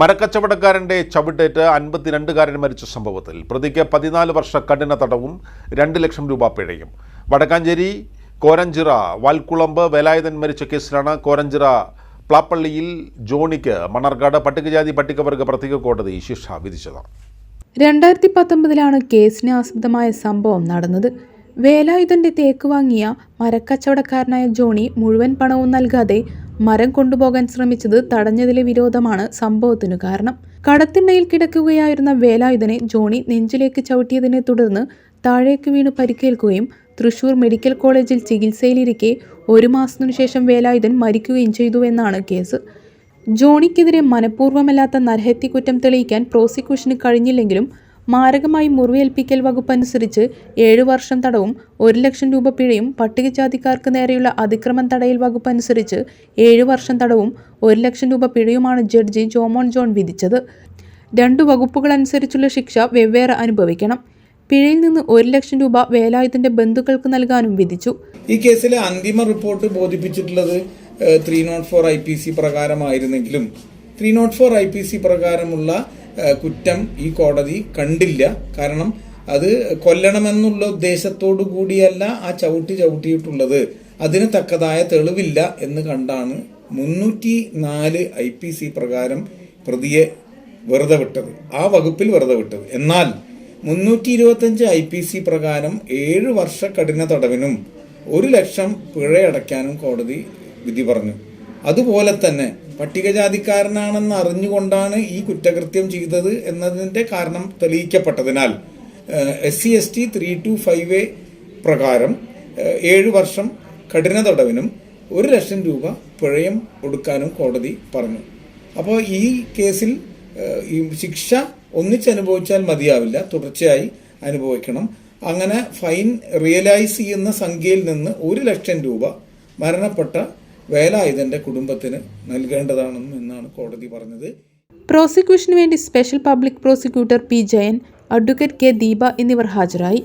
മരക്കച്ചവടക്കാരന്റെ ചവിട്ടേറ്റ് അൻപത്തിരണ്ടുകാരൻ മരിച്ച സംഭവത്തിൽ പ്രതിക്ക് പതിനാല് വർഷ കഠിന തടവും രണ്ട് ലക്ഷം രൂപ പിഴയും. വടക്കാഞ്ചേരി കോരഞ്ചിറ വാൽക്കുളമ്പ് വേലായുധൻ മരിച്ച കേസിലാണ് കോരഞ്ചിറ പ്ലാപ്പള്ളിയിൽ ജോണിക്ക് മണർകാട് പട്ടികജാതി പട്ടികവർഗ പ്രത്യേക കോടതി ശിക്ഷ വിധിച്ചത്. രണ്ടായിരത്തി പത്തൊമ്പതിലാണ് കേസിന് ആസ്പദമായ സംഭവം നടന്നത്. വേലായുധന്റെ തേക്ക് വാങ്ങിയ മരക്കച്ചവടക്കാരനായ ജോണി മുഴുവൻ പണവും നൽകാതെ മരം കൊണ്ടുപോകാൻ ശ്രമിച്ചത് തടഞ്ഞതിലെ വിരോധമാണ് സംഭവത്തിനു കാരണം. കടത്തിണ്ണയിൽ കിടക്കുകയായിരുന്ന വേലായുധനെ ജോണി നെഞ്ചിലേക്ക് ചവിട്ടിയതിനെ തുടർന്ന് താഴേക്ക് വീണ് പരിക്കേൽക്കുകയും തൃശൂർ മെഡിക്കൽ കോളേജിൽ ചികിത്സയിലിരിക്കെ ഒരു മാസത്തിനു ശേഷം വേലായുധൻ മരിക്കുകയും ചെയ്തുവെന്നാണ് കേസ്. ജോണിക്കെതിരെ മനഃപൂർവമല്ലാത്ത നരഹത്യ കുറ്റം തെളിയിക്കാൻ പ്രോസിക്യൂഷന് കഴിഞ്ഞില്ലെങ്കിലും മാരകമായി മുറിവേൽപ്പിക്കൽ വകുപ്പ് അനുസരിച്ച് ഏഴു വർഷം തടവും ഒരു ലക്ഷം രൂപ പിഴയും പട്ടികജാതിക്കാർക്ക് നേരെയുള്ള അതിക്രമം തടയൽ വകുപ്പ് അനുസരിച്ച് ഏഴു വർഷം തടവും ഒരു ലക്ഷം രൂപ പിഴയുമാണ് ജഡ്ജി ജോമോൺ ജോൺ വിധിച്ചത്. രണ്ടു വകുപ്പുകൾ അനുസരിച്ചുള്ള ശിക്ഷ വെവ്വേറെ അനുഭവിക്കണം. പിഴയിൽ നിന്ന് ഒരു ലക്ഷം രൂപ വേലായുധന്റെ ബന്ധുക്കൾക്ക് നൽകാനും വിധിച്ചു. ഈ കേസിലെ അന്തിമ report ബോധിപ്പിച്ചിട്ടുള്ളത് three nought four I P C പ്രകാരമായിരുന്നെങ്കിലും three nought four I P C പ്രകാരമുള്ള കുറ്റം ഈ കോടതി കണ്ടില്ല. കാരണം അത് കൊല്ലണമെന്നുള്ള ഉദ്ദേശത്തോടു കൂടിയല്ല ആ ചവിട്ടി ചവിട്ടിയിട്ടുള്ളത്. അതിന് തക്കതായ തെളിവില്ല എന്ന് കണ്ടാണ് മുന്നൂറ്റി നാല് ഐ പി സി പ്രകാരം പ്രതിയെ വെറുതെ വിട്ടത്. ആ വകുപ്പിൽ വെറുതെ വിട്ടത്. എന്നാൽ മുന്നൂറ്റി ഇരുപത്തഞ്ച് ഐ പി സി പ്രകാരം ഏഴ് വർഷ കഠിന തടവിനും ഒരു ലക്ഷം പിഴയടയ്ക്കാനും കോടതി വിധി പറഞ്ഞു. അതുപോലെ തന്നെ പട്ടികജാതിക്കാരനാണെന്ന് അറിഞ്ഞുകൊണ്ടാണ് ഈ കുറ്റകൃത്യം ചെയ്തത് എന്നതിന്റെ കാരണം തെളിയിക്കപ്പെട്ടതിനാൽ S C S T three two five A പ്രകാരം ഏഴ് വർഷം കഠിന തടവിനും ഒരു ലക്ഷം രൂപ പിഴയും കൊടുക്കാനും കോടതി പറഞ്ഞു. അപ്പോൾ ഈ കേസിൽ ഈ ശിക്ഷ ഒന്നിച്ചനുഭവിച്ചാൽ മതിയാവില്ല. തുടർച്ചയായി അനുഭവിക്കണം. അങ്ങനെ ഫൈൻ റിയലൈസ് ചെയ്യുന്ന സംഖ്യയിൽ നിന്ന് ഒരു ലക്ഷം രൂപ മരണപ്പെട്ട വേലായുധന്റെ കുടുംബത്തിന് നൽകേണ്ടതാണെന്നും എന്നാണ് കോടതി പറഞ്ഞത്. പ്രോസിക്യൂഷന് വേണ്ടി special public prosecutor P Jayan advocate K Deepa എന്നിവർ ഹാജരായി.